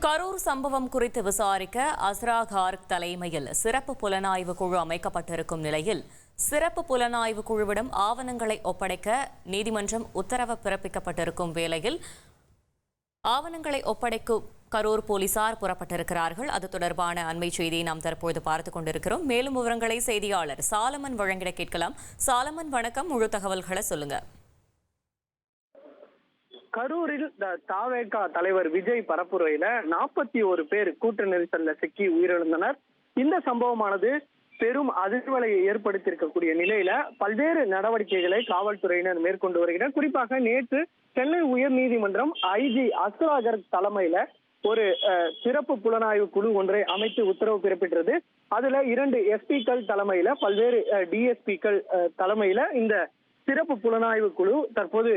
கரூர் சம்பவம் குறித்து விசாரிக்க அஸ்ரா கார்க் தலைமையில் சிறப்பு புலனாய்வு குழு அமைக்கப்பட்டிருக்கும் நிலையில் சிறப்பு புலனாய்வு குழுவிடம் ஆவணங்களை ஒப்படைக்க நீதிமன்றம் உத்தரவு பிறப்பிக்கப்பட்டிருக்கும் வேளையில் ஆவணங்களை ஒப்படைக்கும் கரூர் போலீசார் புறப்பட்டிருக்கிறார்கள். அது தொடர்பான அண்மை செய்தியை நாம் தற்போது பார்த்துக் கொண்டிருக்கிறோம். மேலும் விவரங்களை செய்தியாளர் சாலமன் வழங்கிட கேட்கலாம். சாலமன் வணக்கம். முழு தகவல்களை சொல்லுங்கள் கரூரில் த- தாவேகா தலைவர் விஜய் பரப்புரையில நாற்பத்தி ஒரு பேர் கூட்ட நெரிசல்ல சிக்கி உயிரிழந்தனர். இந்த சம்பவமானது பெரும் அதிர்வலையை ஏற்படுத்தியிருக்கக்கூடிய நிலையில பல்வேறு நடவடிக்கைகளை காவல்துறையினர் மேற்கொண்டு வருகிறார். குறிப்பாக நேற்று சென்னை உயர் நீதிமன்றம் ஐஜி அஸ்ராகர் தலைமையில ஒரு அஹ், சிறப்பு புலனாய்வு குழு ஒன்றை அமைத்து உத்தரவு பிறப்பிட்டது அதுல இரண்டு எஸ்பிக்கள் தலைமையில பல்வேறு டிஎஸ்பிக்கள் தலைமையில இந்த சிறப்பு புலனாய்வு குழு தற்போது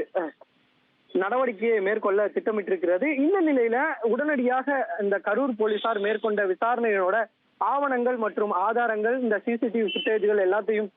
நடவடிக்கையை மேற்கொள்ள திட்டமிட்டிருக்கிறது. இந்த நிலையில உடனடியாக இந்த கரூர் போலீசார் மேற்கொண்ட விசாரணையோட ஆவணங்கள் மற்றும் ஆதாரங்கள் இந்த சிசிடிவி ஃபுட்டேஜ்கள் எல்லாத்தையும்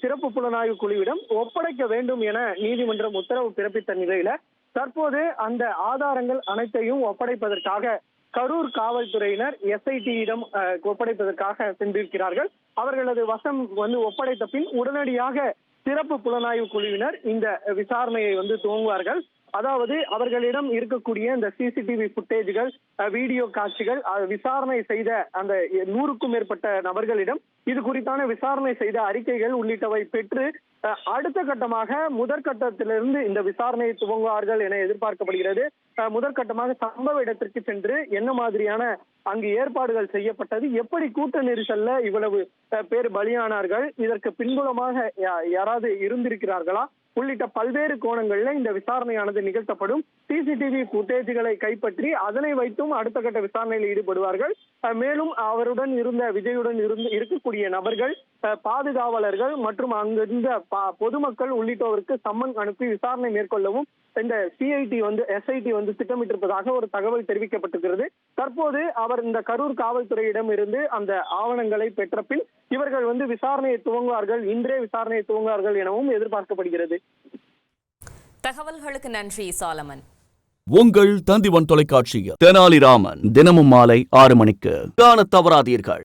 சிறப்பு புலனாய்வு குழுவிடம் ஒப்படைக்க வேண்டும் என நீதிமன்றம் உத்தரவு பிறப்பித்த நிலையில தற்போது அந்த ஆதாரங்கள் அனைத்தையும் ஒப்படைப்பதற்காக கரூர் காவல்துறையினர் எஸ்ஐடியிடம் ஒப்படைப்பதற்காக சென்றிருக்கிறார்கள். அவர்களது வசம் வந்து ஒப்படைத்த பின் உடனடியாக சிறப்பு புலனாய்வு குழுவினர் இந்த விசாரணையை வந்து துவங்குவார்கள். அதாவது அவர்களிடம் இருக்கக்கூடிய இந்த சிசிடிவி ஃபுட்டேஜ்கள் வீடியோ காட்சிகள் விசாரணை செய்த அந்த நூறுக்கும் மேற்பட்ட நபர்களிடம் இது குறித்தான விசாரணை செய்த அறிக்கைகள் உள்ளிட்டவை பெற்று அடுத்த கட்டமாக முதற்கட்டத்திலிருந்து இந்த விசாரணையை துவங்குவார்கள் என எதிர்பார்க்கப்படுகிறது. முதற்கட்டமாக சம்பவ இடத்திற்கு சென்று என்ன மாதிரியான அங்கு ஏற்பாடுகள் செய்யப்பட்டது எப்படி கூட்ட நெரிசல்ல இவ்வளவு பேர் பலியானார்கள் இதற்கு பின்புலமாக யா- யாராவது இருந்திருக்கிறார்களா உள்ளிட்ட பல்வேறு கோணங்கள்ல இந்த விசாரணையானது நிகழ்த்தப்படும். சிசிடிவி புட்டேஜ்களை கைப்பற்றி அதனை வைத்தும் அடுத்த கட்ட விசாரணையில் ஈடுபடுவார்கள். மேலும் அவருடன் இருந்த விஜயுடன் இருந்து இருக்கக்கூடிய நபர்கள் பாதுகாவலர்கள் மற்றும் அங்கிருந்த பொதுமக்கள் உள்ளிட்டோருக்கு சம்மன் அனுப்பி விசாரணை மேற்கொள்ளவும் இந்த சிஐடி வந்து எஸ்ஐடி வந்து திட்டமிட்டிருப்பதாக ஒரு தகவல் தெரிவிக்கப்பட்டிருக்கிறது. தற்போது அவர் இந்த கரூர் காவல்துறையிடம் இருந்து அந்த ஆவணங்களை பெற்ற பின் இவர்கள் வந்து விசாரணையை துவங்குவார்கள். இன்றே விசாரணையை துவங்குவார்கள் எனவும் எதிர்பார்க்கப்படுகிறது. தகவல்களுக்கு நன்றி சாலமன். உங்கள் தந்திவன் தொலைக்காட்சியில் தெனாலிராமன் தினமும் மாலை ஆறு மணிக்கு. காண தவறாதீர்கள்.